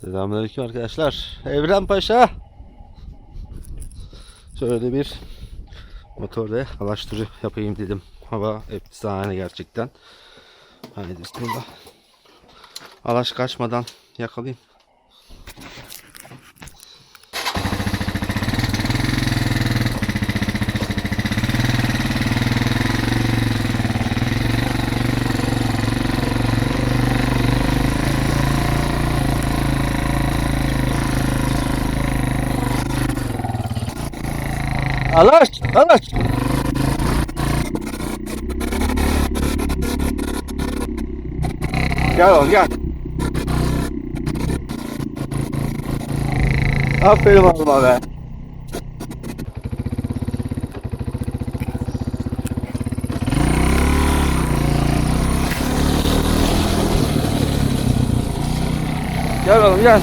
Selamünaleyküm arkadaşlar. Evren Paşa. Şöyle bir motor ve halaş turu yapayım dedim. Hava efsane gerçekten. Haydi bismillah. Alaş kaçmadan yakalayayım. Alaş! Alaş! Gel oğlum gel. Aferin oğluma be. Gel oğlum gel.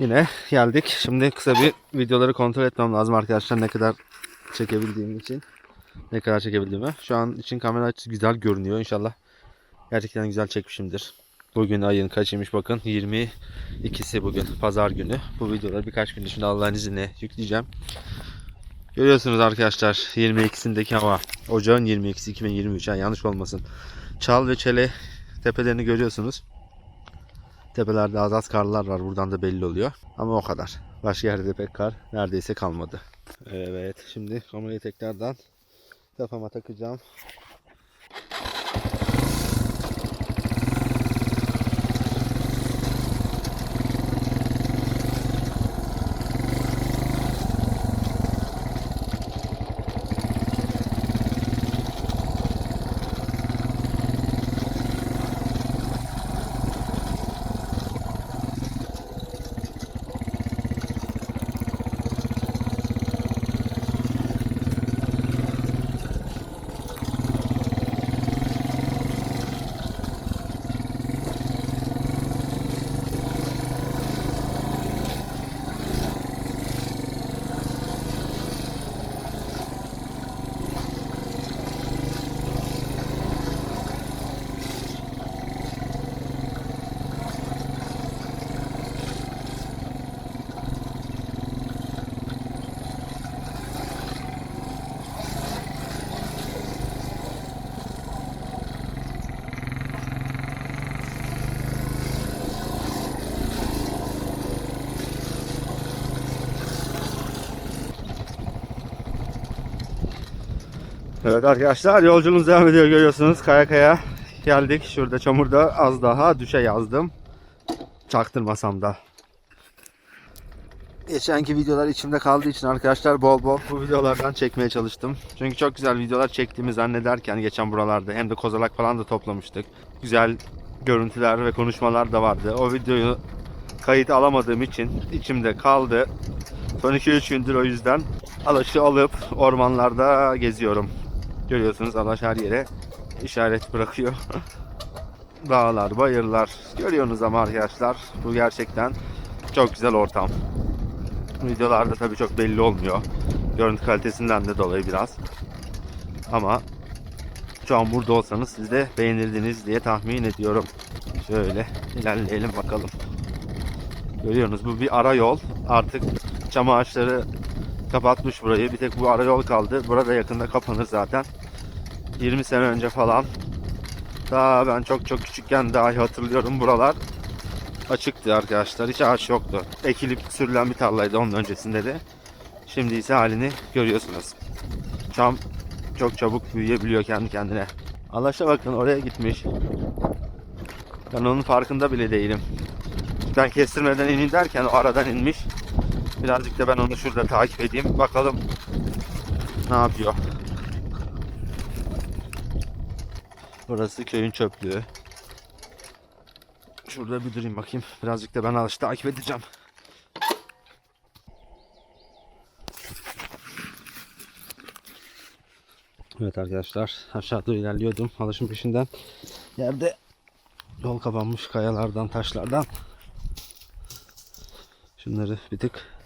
Yine geldik. Şimdi kısa bir videoları kontrol etmem lazım arkadaşlar ne kadar çekebildiğim için. Ne kadar çekebildiğimi. Şu an için kamera açısı güzel görünüyor. İnşallah gerçekten güzel çekmişimdir. Bugün ayın kaçıymış bakın. 22'si bugün pazar günü. Bu videoları birkaç gün içinde Allah'ın izniyle yükleyeceğim. Görüyorsunuz arkadaşlar 22'sindeki hava. Ocağın 22'si 2023 yani yanlış olmasın. Çal ve Çele tepelerini görüyorsunuz. Tepelerde az az karlar var. Buradan da belli oluyor. Ama o kadar. Başka yerde de pek kar neredeyse kalmadı. Evet. Şimdi kamerayı tekrardan kafama takacağım. Evet arkadaşlar yolculuğumuz devam ediyor görüyorsunuz. Kaya kaya geldik. Şurada çamurda az daha düşe yazdım. Çaktırmasam da. Geçenki videolar içimde kaldığı için arkadaşlar bol bol bu videolardan çekmeye çalıştım. Çünkü çok güzel videolar çektiğimi zannederken geçen buralarda hem de kozalak falan da toplamıştık. Güzel görüntüler ve konuşmalar da vardı. O videoyu kayıt alamadığım için içimde kaldı. Son 2-3 gündür o yüzden Alaş'ı alıp ormanlarda geziyorum. Görüyorsunuz Alaş her yere işaret bırakıyor. Dağlar, bayırlar görüyorsunuz ama arkadaşlar bu gerçekten çok güzel ortam. Videolarda tabii çok belli olmuyor. Görüntü kalitesinden de dolayı biraz. Ama şu an burada olsanız siz de beğenirdiniz diye tahmin ediyorum. Şöyle ilerleyelim bakalım. Görüyorsunuz bu bir ara yol. Artık çam ağaçları kapatmış burayı. Bir tek bu ara yol kaldı. Burada yakında kapanır zaten. 20 sene önce falan. Daha ben çok çok küçükken dahi hatırlıyorum buralar açıktı arkadaşlar. Hiç ağaç yoktu. Ekilip sürülen bir tarlaydı onun öncesinde de. Şimdi ise halini görüyorsunuz. Çam çok çabuk büyüyebiliyor kendi kendine. Alaşa bakın oraya gitmiş. Ben onun farkında bile değilim. Ben kestirmeden ineyim derken o aradan inmiş. Birazcık da ben onu şurada takip edeyim. Bakalım ne yapıyor. Burası köyün çöplüğü. Şurada bir durayım bakayım. Birazcık da ben alışta takip edeceğim. Evet arkadaşlar aşağı doğru ilerliyordum alışın peşinden. Yerde yol kapanmış kayalardan taşlardan. Şunları bir tık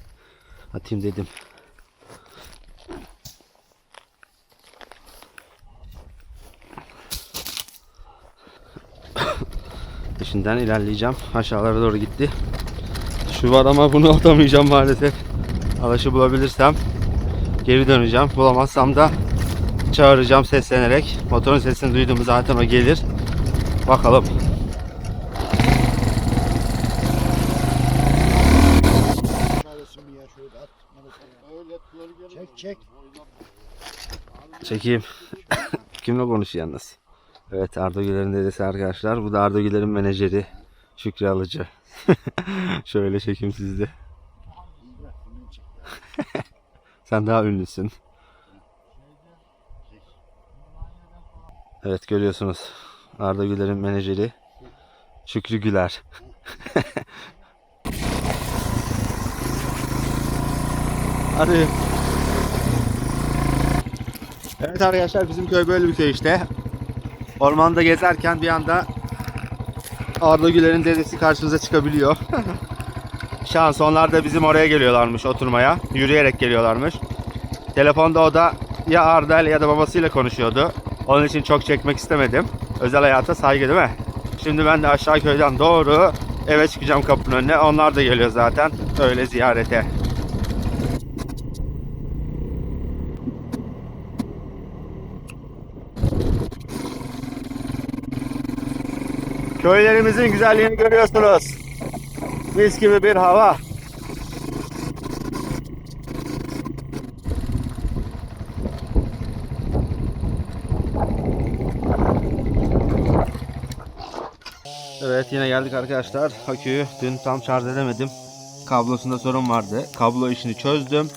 atayım dedim. Peşinden ilerleyeceğim. Aşağılara doğru gitti. Şu var ama bunu atamayacağım maalesef. Alaşı bulabilirsem geri döneceğim. Bulamazsam da çağıracağım seslenerek. Motorun sesini duyduğumuz zaten o gelir. Bakalım. Neredesin bir yer şöyle at. Neredesin? Çek çek. Çekeyim. Kimle konuşuyor yalnız? Evet Arda Güler'in dedesi arkadaşlar. Bu da Arda Güler'in menajeri. Şükrü Alıcı. Şöyle çekeyim sizde. Sen daha ünlüsün. Evet görüyorsunuz. Arda Güler'in menajeri. Şükrü Güler. Hadi. Evet arkadaşlar bizim köy böyle bir köy işte. Ormanda gezerken bir anda Arda Güler'in dedesi karşınıza çıkabiliyor. Şans onlar da bizim oraya geliyorlarmış oturmaya. Yürüyerek geliyorlarmış. Telefonda o da ya Arda ile ya da babasıyla konuşuyordu. Onun için çok çekmek istemedim. Özel hayata saygı değil mi? Şimdi ben de aşağı köyden doğru eve çıkacağım kapının önüne. Onlar da geliyor zaten öyle ziyarete. Köylerimizin güzelliğini görüyorsunuz. Mis gibi bir hava. Evet yine geldik arkadaşlar. Aküyü dün tam şarj edemedim. Kablosunda sorun vardı. Kablo işini çözdüm.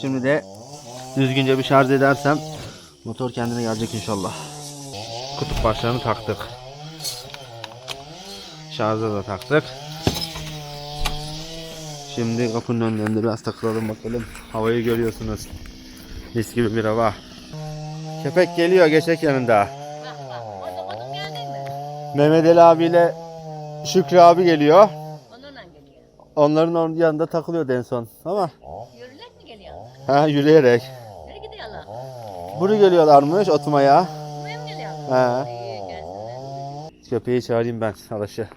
Şimdi de düzgünce bir şarj edersem motor kendine gelecek inşallah. Kutup başlarını taktık. Şarja da taktık. Şimdi kapının önlerinde biraz takılalım bakalım. Havayı görüyorsunuz. Mis gibi bir hava. Köpek geliyor geçek yanında. Mehmet Ali abiyle Şükrü abi geliyor. Onunla geliyor. Onların yanında takılıyordu en son. Ama Yürürler mi geliyor? ha yürüyerek. Nereye gidiyorlar? Bunu geliyorlarmış oturmaya. Buraya mı geliyorlar? He. Köpeği çağırayım ben Alaşı.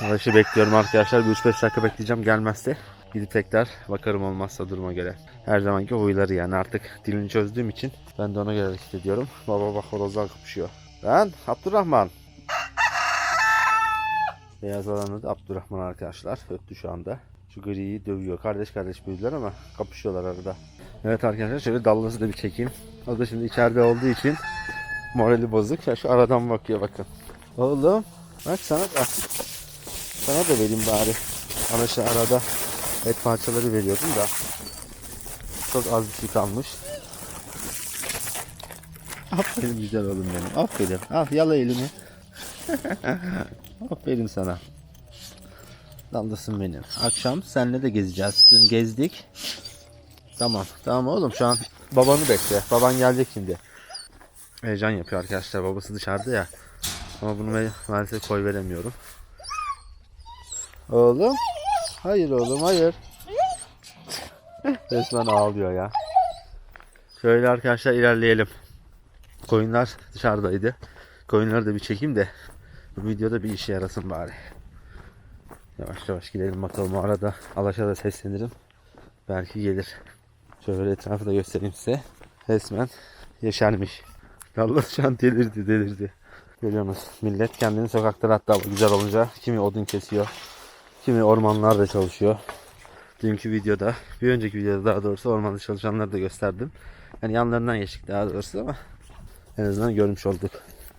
Alaşı bekliyorum arkadaşlar. Bir 3-5 dakika bekleyeceğim. Gelmezse gidip tekrar bakarım olmazsa duruma göre. Her zamanki huyları yani artık dilini çözdüğüm için ben de ona göre hareket ediyorum. Baba bak horozlar kapışıyor. Ben Abdurrahman. Beyaz olanı da Abdurrahman arkadaşlar. Öttü şu anda. Şu griyi dövüyor. Kardeş kardeş büyüdüler ama kapışıyorlar arada. Evet arkadaşlar şöyle dallası da bir çekeyim. O da şimdi içeride olduğu için morali bozuk. Ya şu aradan bakıyor bakın. Oğlum bak sana da sana da vereyim bari. İşte arada et parçaları veriyordum da çok az bir şey kalmış. Aferin güzel oğlum benim. Aferin. Al yala elimi. Aferin sana. Dallısın benim. Akşam seninle de gezeceğiz. Dün gezdik. Tamam. Tamam oğlum şu an babanı bekle. Baban gelecek şimdi. Heyecan yapıyor arkadaşlar. Babası dışarıda ya. Ama bunu ma- maalesef koy veremiyorum. Oğlum. Hayır oğlum hayır. Resmen ağlıyor ya. Şöyle arkadaşlar ilerleyelim. Koyunlar dışarıdaydı. Koyunları da bir çekeyim de bu videoda bir işe yarasın bari. Yavaş yavaş gidelim bakalım. O arada Alaş'a da seslenirim. Belki gelir. Şöyle etrafı da göstereyim size. Resmen yeşermiş. Allah şu an delirdi delirdi. Görüyorsunuz millet kendini sokaklara bu güzel olunca kimi odun kesiyor. Kimi ormanlarda çalışıyor. Dünkü videoda, bir önceki videoda daha doğrusu ormanda çalışanları da gösterdim. Yani yanlarından geçtik daha doğrusu ama en azından görmüş olduk.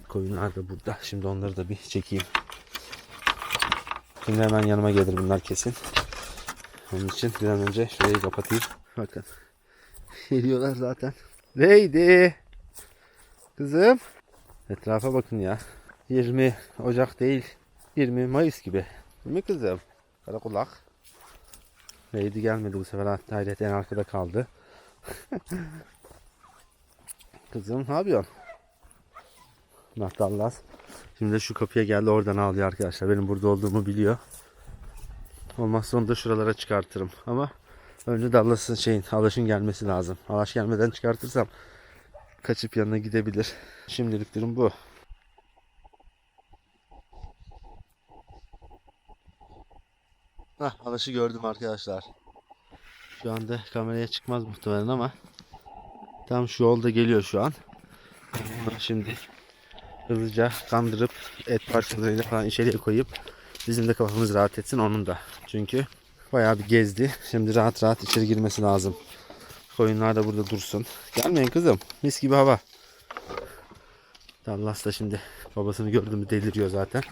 Koyunlar da burada. Şimdi onları da bir çekeyim. Şimdi hemen yanıma gelir bunlar kesin. Onun için bir an önce şurayı kapatayım. Bakın. Geliyorlar zaten. Lady. Kızım. Etrafa bakın ya. 20 Ocak değil. 20 Mayıs gibi. Değil mi kızım? Kara kulak. Lady gelmedi bu sefer. Hayret en arkada kaldı. Kızım ne yapıyorsun? Nah Dallas. Şimdi de şu kapıya geldi oradan ağlıyor arkadaşlar. Benim burada olduğumu biliyor. Olmazsa onu da şuralara çıkartırım. Ama önce Dallas'ın şeyin, Alaş'ın gelmesi lazım. Alaş gelmeden çıkartırsam kaçıp yanına gidebilir. Şimdilik durum bu. Hah, Alaş'ı gördüm arkadaşlar. Şu anda kameraya çıkmaz muhtemelen ama tam şu yolda geliyor şu an. Onu Şimdi hızlıca kandırıp et parçalarıyla falan içeriye koyup bizim de kafamız rahat etsin onun da. Çünkü bayağı bir gezdi. Şimdi rahat rahat içeri girmesi lazım. Koyunlar da burada dursun. Gelmeyin kızım. Mis gibi hava. Dallas da şimdi babasını gördü deliriyor zaten.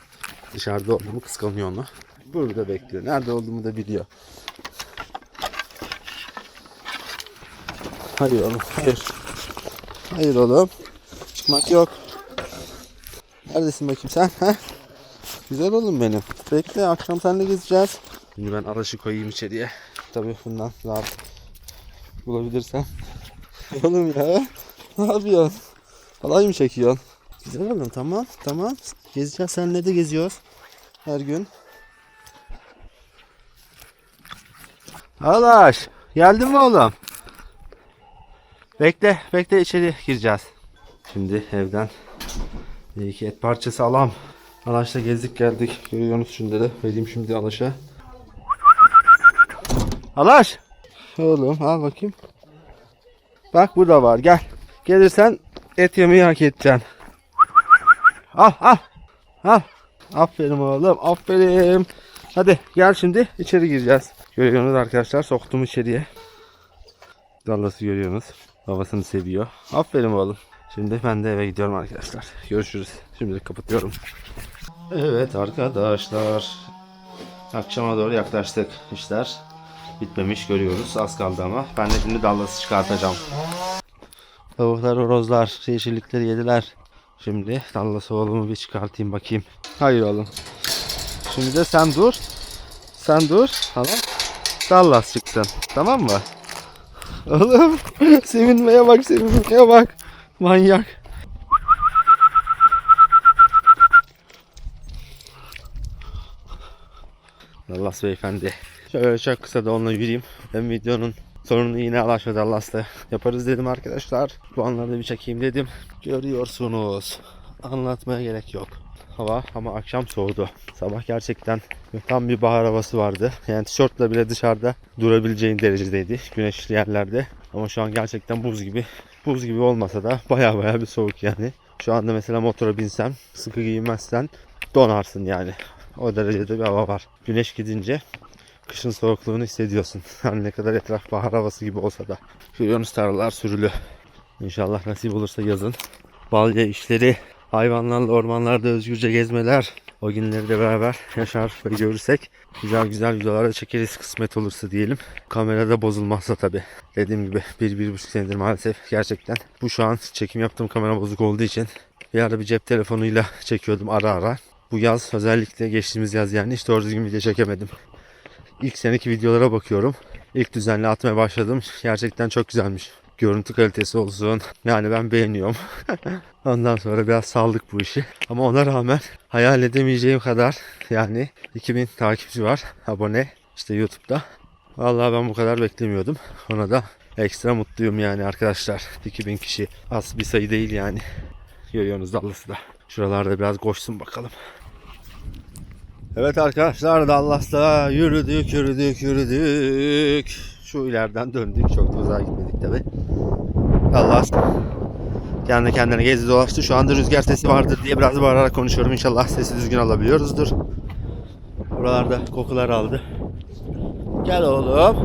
Dışarıda olduğumu kıskanıyor onu. Burada bekliyor. Nerede olduğumu da biliyor. Hayır oğlum. Hayır. Hayır oğlum. Çıkmak yok. Neredesin bakayım sen? He? Güzel oğlum benim. Bekle akşam seninle gezeceğiz. Şimdi ben araşı koyayım içeriye. Tabii bundan rahat bulabilirsem. oğlum ya. Ne yapıyorsun? Halay mı çekiyorsun? Güzel oğlum tamam tamam. Gezeceğiz seninle de geziyoruz. Her gün. Alaş. Geldin mi oğlum? Bekle, bekle içeri gireceğiz. Şimdi evden bir iki et parçası alam. Alaş'ta gezdik geldik. Görüyorsunuz şimdi de. Vereyim şimdi Alaş'a. Alaş! Oğlum al bakayım. Bak burada var gel. Gelirsen et yemeyi hak edeceksin. Al al. Al. Aferin oğlum aferin. Hadi gel şimdi içeri gireceğiz. Görüyorsunuz arkadaşlar soktum içeriye. Dallas'ı görüyorsunuz. Babasını seviyor. Aferin oğlum. Şimdi ben de eve gidiyorum arkadaşlar. Görüşürüz. Şimdilik kapatıyorum. Evet arkadaşlar. Akşama doğru yaklaştık. İşler bitmemiş görüyoruz. Az kaldı ama. Ben de şimdi Dallas'ı çıkartacağım. Tavuklar, horozlar, yeşillikleri yediler. Şimdi Dallas oğlumu bir çıkartayım bakayım. Hayır oğlum. Şimdi de sen dur. Sen dur. Tamam. Dallas çıktın. Tamam mı? Oğlum sevinmeye bak sevinmeye bak. Manyak. Dallas beyefendi. Şöyle çok kısa da onunla yürüyeyim. Ben videonun sonunu yine Alaş ve Dallas'ta yaparız dedim arkadaşlar. Bu anları da bir çekeyim dedim. Görüyorsunuz. Anlatmaya gerek yok. Hava ama akşam soğudu. Sabah gerçekten tam bir bahar havası vardı. Yani tişörtle bile dışarıda durabileceğin derecedeydi. Güneşli yerlerde. Ama şu an gerçekten buz gibi. Buz gibi olmasa da baya baya bir soğuk yani. Şu anda mesela motora binsem sıkı giyinmezsen donarsın yani. O derecede bir hava var. Güneş gidince kışın soğukluğunu hissediyorsun. Hani ne kadar etraf bahar havası gibi olsa da. Görüyorsunuz tarlalar sürülü. İnşallah nasip olursa yazın. Balya işleri, hayvanlarla ormanlarda özgürce gezmeler. O günleri de beraber yaşar ve görürsek güzel güzel videolar da çekeriz kısmet olursa diyelim. Kamerada bozulmazsa tabi. Dediğim gibi bir, bir buçuk senedir maalesef gerçekten. Bu şu an çekim yaptığım kamera bozuk olduğu için bir ara bir cep telefonuyla çekiyordum ara ara. Bu yaz özellikle geçtiğimiz yaz yani hiç doğru düzgün video çekemedim. İlk seneki videolara bakıyorum. İlk düzenli atmaya başladım. Gerçekten çok güzelmiş. Görüntü kalitesi olsun. Yani ben beğeniyorum. Ondan sonra biraz saldık bu işi. Ama ona rağmen hayal edemeyeceğim kadar yani 2000 takipçi var. Abone işte YouTube'da. Vallahi ben bu kadar beklemiyordum. Ona da ekstra mutluyum yani arkadaşlar. 2000 kişi az bir sayı değil yani. Görüyorsunuz Dallas'ı da. Şuralarda biraz koşsun bakalım. Evet arkadaşlar Dallas'ta yürüdük yürüdük yürüdük. Şu ileriden döndük. Çok da uzağa gitmedik tabi. Dallas kendi kendine gezdi dolaştı. Şu anda rüzgar sesi vardır diye biraz bağırarak konuşuyorum. İnşallah sesi düzgün alabiliyoruzdur. Buralarda kokular aldı. Gel oğlum.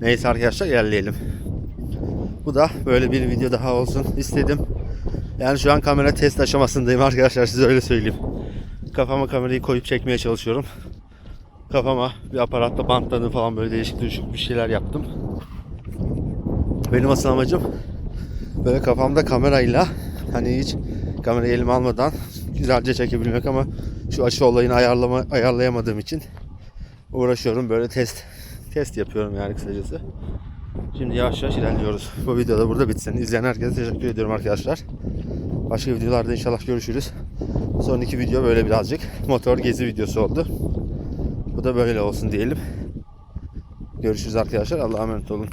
Neyse arkadaşlar ilerleyelim. Bu da böyle bir video daha olsun istedim. Yani şu an kamera test aşamasındayım arkadaşlar size öyle söyleyeyim. Kafama kamerayı koyup çekmeye çalışıyorum kafama bir aparatla bantladım falan böyle değişik değişik bir şeyler yaptım. Benim asıl amacım böyle kafamda kamerayla hani hiç kamerayı elime almadan güzelce çekebilmek ama şu açı olayını ayarlama, ayarlayamadığım için uğraşıyorum böyle test test yapıyorum yani kısacası. Şimdi yavaş yavaş ilerliyoruz. Bu videoda burada bitsin. İzleyen herkese teşekkür ediyorum arkadaşlar. Başka videolarda inşallah görüşürüz. Son iki video böyle birazcık motor gezi videosu oldu. Bu da böyle olsun diyelim. Görüşürüz arkadaşlar. Allah'a emanet olun.